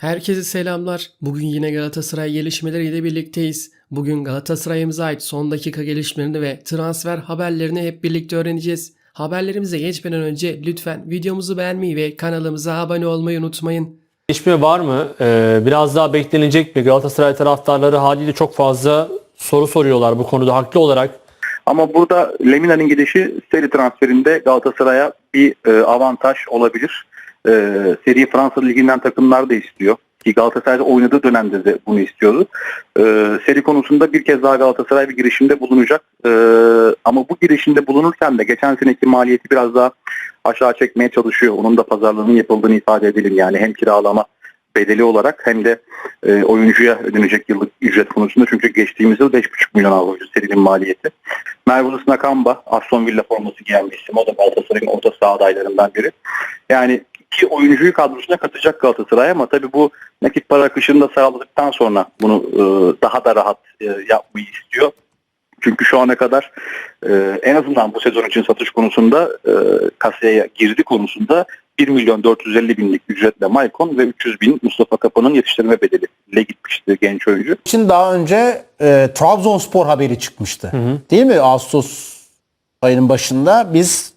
Herkese selamlar. Bugün yine Galatasaray gelişmeleriyle birlikteyiz. Bugün Galatasaray'ımıza ait son dakika gelişmelerini ve transfer haberlerini hep birlikte öğreneceğiz. Haberlerimize geçmeden önce lütfen videomuzu beğenmeyi ve kanalımıza abone olmayı unutmayın. Gelişme var mı? Ee, biraz daha beklenecek mi? Galatasaray taraftarları haliyle çok fazla soru soruyorlar bu konuda haklı olarak. Ama burada Lemina'nın gidişi seri transferinde Galatasaray'a bir e, avantaj olabilir. E, seri Fransa Ligi'nden takımlar da istiyor. Ki Galatasaray'da oynadığı dönemde de bunu istiyordu. E, seri konusunda bir kez daha Galatasaray bir girişimde bulunacak. E, ama bu girişimde bulunurken de geçen seneki maliyeti biraz daha aşağı çekmeye çalışıyor. Onun da pazarlığının yapıldığını ifade edelim. Yani hem kiralama bedeli olarak hem de e, oyuncuya ödenecek yıllık ücret konusunda. Çünkü geçtiğimiz yıl 5,5 milyon avro serinin maliyeti. Mervulus Nakamba, Aston Villa forması giyen bir isim. O da Galatasaray'ın orta saha adaylarından biri. Yani iki oyuncuyu kadrosuna katacak Galatasaray ama tabii bu nakit para akışını da sağladıktan sonra bunu e, daha da rahat e, yapmayı istiyor. Çünkü şu ana kadar e, en azından bu sezon için satış konusunda e, kasaya girdi konusunda 1 milyon 450 binlik ücretle Maicon ve 300 bin Mustafa Kapı'nın yetiştirme bedeliyle gitmişti genç oyuncu. için daha önce e, Trabzonspor haberi çıkmıştı. Değil mi? Ağustos ayının başında biz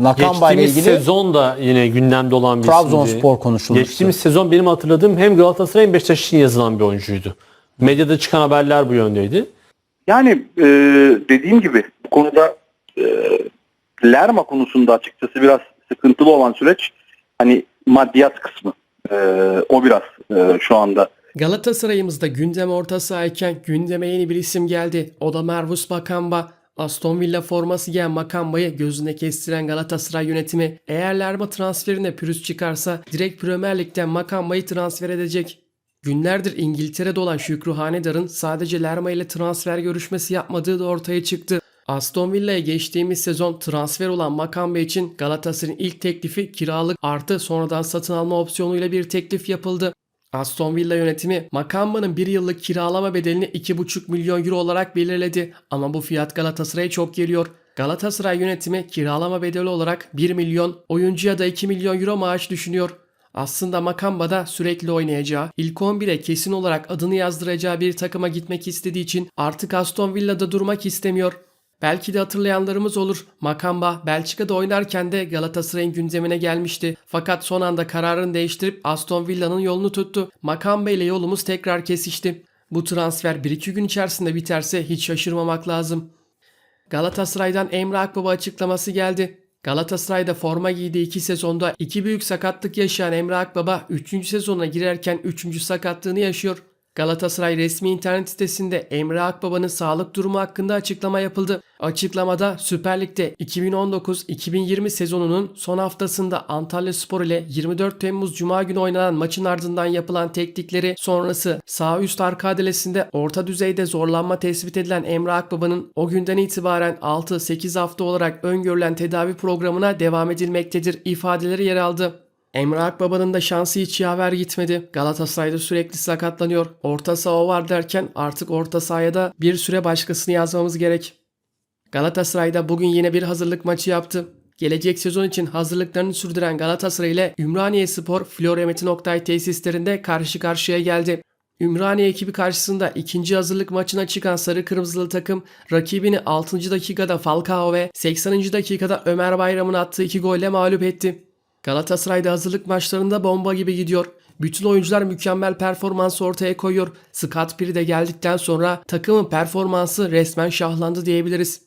Nakamba ile Geçtiğimiz ilgili sezon da yine gündemde olan bir Trabzonspor konuşulmuştu. Geçtiğimiz sezon benim hatırladığım hem Galatasaray hem Beşiktaş için yazılan bir oyuncuydu. Medyada çıkan haberler bu yöndeydi. Yani e, dediğim gibi bu konuda e, Lerma konusunda açıkçası biraz sıkıntılı olan süreç hani maddiyat kısmı. E, o biraz e, şu anda Galatasaray'ımızda gündem orta sahayken gündeme yeni bir isim geldi. O da Mervus Makamba. Aston Villa forması giyen Makamba'yı gözüne kestiren Galatasaray yönetimi eğer Lerma transferine pürüz çıkarsa direkt Premier Lig'den Makamba'yı transfer edecek. Günlerdir İngiltere'de olan Şükrü Hanedar'ın sadece Lerma ile transfer görüşmesi yapmadığı da ortaya çıktı. Aston Villa'ya geçtiğimiz sezon transfer olan Makamba için Galatasaray'ın ilk teklifi kiralık artı sonradan satın alma opsiyonuyla bir teklif yapıldı. Aston Villa yönetimi Makamba'nın bir yıllık kiralama bedelini 2,5 milyon euro olarak belirledi ama bu fiyat Galatasaray'a çok geliyor. Galatasaray yönetimi kiralama bedeli olarak 1 milyon, oyuncuya da 2 milyon euro maaş düşünüyor. Aslında Makamba'da sürekli oynayacağı, ilk 11'e kesin olarak adını yazdıracağı bir takıma gitmek istediği için artık Aston Villa'da durmak istemiyor. Belki de hatırlayanlarımız olur. Makamba Belçika'da oynarken de Galatasaray'ın gündemine gelmişti. Fakat son anda kararını değiştirip Aston Villa'nın yolunu tuttu. Makamba ile yolumuz tekrar kesişti. Bu transfer 1-2 gün içerisinde biterse hiç şaşırmamak lazım. Galatasaray'dan Emre Akbaba açıklaması geldi. Galatasaray'da forma giydiği iki sezonda iki büyük sakatlık yaşayan Emre Akbaba 3. sezona girerken 3. sakatlığını yaşıyor. Galatasaray resmi internet sitesinde Emre Akbaba'nın sağlık durumu hakkında açıklama yapıldı. Açıklamada Süper Lig'de 2019-2020 sezonunun son haftasında Antalya Spor ile 24 Temmuz Cuma günü oynanan maçın ardından yapılan teknikleri sonrası sağ üst arka adalesinde orta düzeyde zorlanma tespit edilen Emre Akbaba'nın o günden itibaren 6-8 hafta olarak öngörülen tedavi programına devam edilmektedir ifadeleri yer aldı. Emre Akbaba'nın da şansı hiç yaver gitmedi. Galatasaray'da sürekli sakatlanıyor. Orta saha var derken artık orta sahaya da bir süre başkasını yazmamız gerek. Galatasaray'da bugün yine bir hazırlık maçı yaptı. Gelecek sezon için hazırlıklarını sürdüren Galatasaray ile Ümraniye Spor Florya Oktay tesislerinde karşı karşıya geldi. Ümraniye ekibi karşısında ikinci hazırlık maçına çıkan sarı kırmızılı takım rakibini 6. dakikada Falcao ve 80. dakikada Ömer Bayram'ın attığı iki golle mağlup etti. Galatasaray'da hazırlık maçlarında bomba gibi gidiyor. Bütün oyuncular mükemmel performans ortaya koyuyor. Scott Piri de geldikten sonra takımın performansı resmen şahlandı diyebiliriz.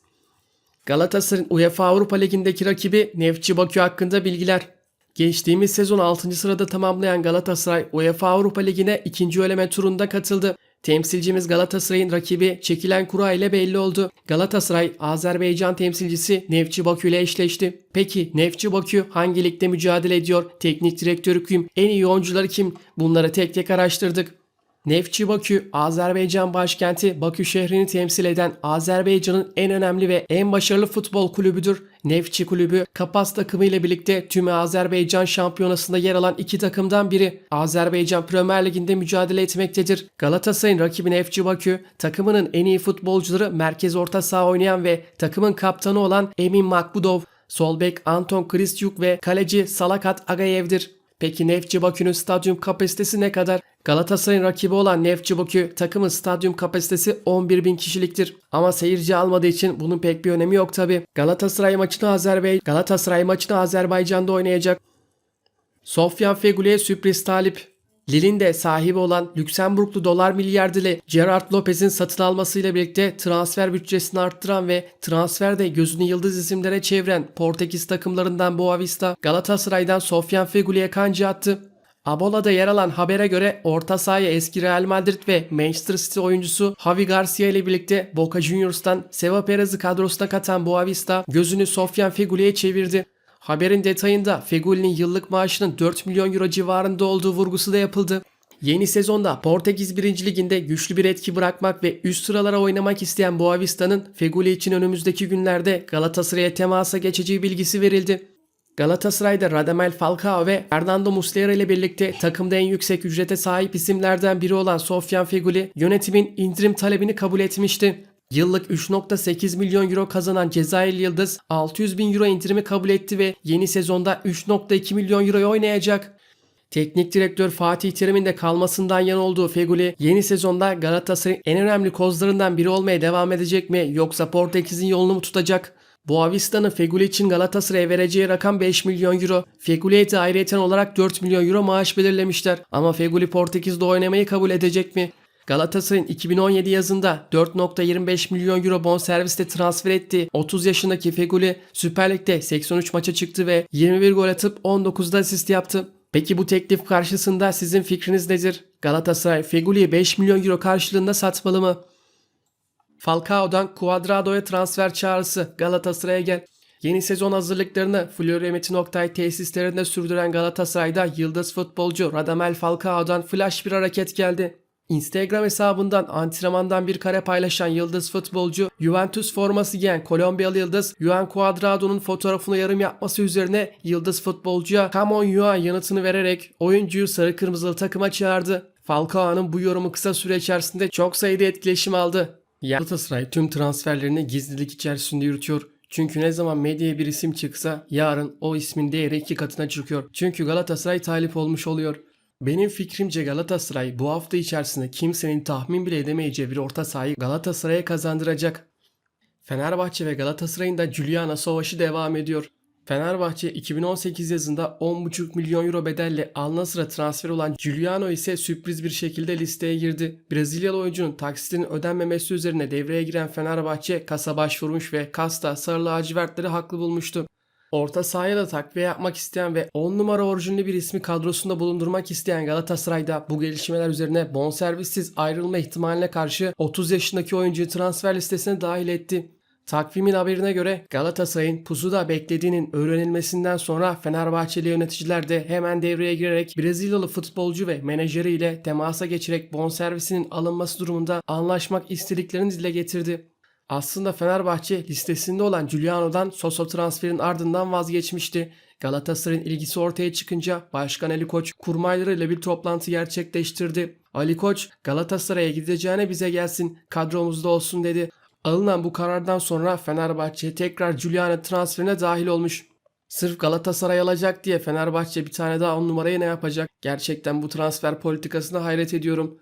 Galatasaray'ın UEFA Avrupa Ligi'ndeki rakibi Neftçi Bakü hakkında bilgiler. Geçtiğimiz sezon 6. sırada tamamlayan Galatasaray UEFA Avrupa Ligi'ne ikinci eleme turunda katıldı. Temsilcimiz Galatasaray'ın rakibi çekilen kura ile belli oldu. Galatasaray Azerbaycan temsilcisi Neftçi Bakü ile eşleşti. Peki Neftçi Bakü hangi ligde mücadele ediyor? Teknik direktörü kim? En iyi oyuncuları kim? Bunları tek tek araştırdık. Neftçi Bakü, Azerbaycan başkenti Bakü şehrini temsil eden Azerbaycan'ın en önemli ve en başarılı futbol kulübüdür. Neftçi Kulübü, Kapas takımı ile birlikte tüm Azerbaycan şampiyonasında yer alan iki takımdan biri. Azerbaycan Premier Ligi'nde mücadele etmektedir. Galatasaray'ın rakibi Neftçi Bakü, takımının en iyi futbolcuları merkez orta saha oynayan ve takımın kaptanı olan Emin Makbudov, sol bek Anton Kristyuk ve kaleci Salakat Agayev'dir. Peki Neftçi Bakü'nün stadyum kapasitesi ne kadar? Galatasaray'ın rakibi olan Neftçi Bakü takımın stadyum kapasitesi 11 bin kişiliktir. Ama seyirci almadığı için bunun pek bir önemi yok tabi. Galatasaray maçını Azerbaycan Galatasaray maçını Azerbaycan'da oynayacak. Sofyan Feguli'ye sürpriz talip. Lille'in de sahibi olan Lüksemburglu dolar milyarderi Gerard Lopez'in satın almasıyla birlikte transfer bütçesini arttıran ve transferde gözünü yıldız isimlere çeviren Portekiz takımlarından Boavista Galatasaray'dan Sofyan Feguli'ye kanca attı. Abola'da yer alan habere göre orta sahaya eski Real Madrid ve Manchester City oyuncusu Javi Garcia ile birlikte Boca Juniors'tan Seva Perez'i kadrosuna katan Boavista gözünü Sofyan Feguli'ye çevirdi. Haberin detayında Feguli'nin yıllık maaşının 4 milyon euro civarında olduğu vurgusu da yapıldı. Yeni sezonda Portekiz 1. Liginde güçlü bir etki bırakmak ve üst sıralara oynamak isteyen Boavista'nın Feguli için önümüzdeki günlerde Galatasaray'a temasa geçeceği bilgisi verildi. Galatasaray'da Radamel Falcao ve Fernando Muslera ile birlikte takımda en yüksek ücrete sahip isimlerden biri olan Sofyan Feguli yönetimin indirim talebini kabul etmişti. Yıllık 3.8 milyon euro kazanan Cezayirli Yıldız 600 bin euro indirimi kabul etti ve yeni sezonda 3.2 milyon euroya oynayacak. Teknik direktör Fatih Terim'in de kalmasından yan olduğu Feguli yeni sezonda Galatasaray'ın en önemli kozlarından biri olmaya devam edecek mi yoksa Portekiz'in yolunu mu tutacak? Boavista'nın Feguli için Galatasaray'a vereceği rakam 5 milyon euro. Feguli'ye de ayrıyeten olarak 4 milyon euro maaş belirlemişler. Ama Feguli Portekiz'de oynamayı kabul edecek mi? Galatasaray'ın 2017 yazında 4.25 milyon euro bonservisle transfer ettiği 30 yaşındaki Feguli Süper Lig'de 83 maça çıktı ve 21 gol atıp 19'da asist yaptı. Peki bu teklif karşısında sizin fikriniz nedir? Galatasaray Feguli'yi 5 milyon euro karşılığında satmalı mı? Falcao'dan Cuadrado'ya transfer çağrısı Galatasaray'a gel. Yeni sezon hazırlıklarını Florya Metin Oktay tesislerinde sürdüren Galatasaray'da yıldız futbolcu Radamel Falcao'dan flash bir hareket geldi. Instagram hesabından antrenmandan bir kare paylaşan yıldız futbolcu Juventus forması giyen Kolombiyalı yıldız Juan Cuadrado'nun fotoğrafına yorum yapması üzerine yıldız futbolcuya Come on Juan yanıtını vererek oyuncuyu sarı kırmızılı takıma çağırdı. Falcao'nun bu yorumu kısa süre içerisinde çok sayıda etkileşim aldı. Galatasaray tüm transferlerini gizlilik içerisinde yürütüyor. Çünkü ne zaman medyaya bir isim çıksa yarın o ismin değeri iki katına çıkıyor. Çünkü Galatasaray talip olmuş oluyor. Benim fikrimce Galatasaray bu hafta içerisinde kimsenin tahmin bile edemeyeceği bir orta sahayı Galatasaray'a kazandıracak. Fenerbahçe ve Galatasaray'ın da Giuliano savaşı devam ediyor. Fenerbahçe 2018 yazında 10,5 milyon euro bedelle Al Nassr'a transfer olan Giuliano ise sürpriz bir şekilde listeye girdi. Brezilyalı oyuncunun taksitinin ödenmemesi üzerine devreye giren Fenerbahçe kasa başvurmuş ve kasta sarı lacivertleri haklı bulmuştu. Orta sahaya da takviye yapmak isteyen ve 10 numara orijinli bir ismi kadrosunda bulundurmak isteyen Galatasaray'da bu gelişmeler üzerine bonservissiz ayrılma ihtimaline karşı 30 yaşındaki oyuncuyu transfer listesine dahil etti. Takvimin haberine göre Galatasaray'ın pusuda beklediğinin öğrenilmesinden sonra Fenerbahçeli yöneticiler de hemen devreye girerek Brezilyalı futbolcu ve menajeriyle temasa geçerek bonservisinin alınması durumunda anlaşmak istediklerini dile getirdi. Aslında Fenerbahçe listesinde olan Giuliano'dan Soso transferin ardından vazgeçmişti. Galatasaray'ın ilgisi ortaya çıkınca Başkan Ali Koç kurmaylarıyla bir toplantı gerçekleştirdi. Ali Koç Galatasaray'a gideceğine bize gelsin kadromuzda olsun dedi. Alınan bu karardan sonra Fenerbahçe tekrar Giuliano transferine dahil olmuş. Sırf Galatasaray alacak diye Fenerbahçe bir tane daha on numarayı ne yapacak? Gerçekten bu transfer politikasına hayret ediyorum.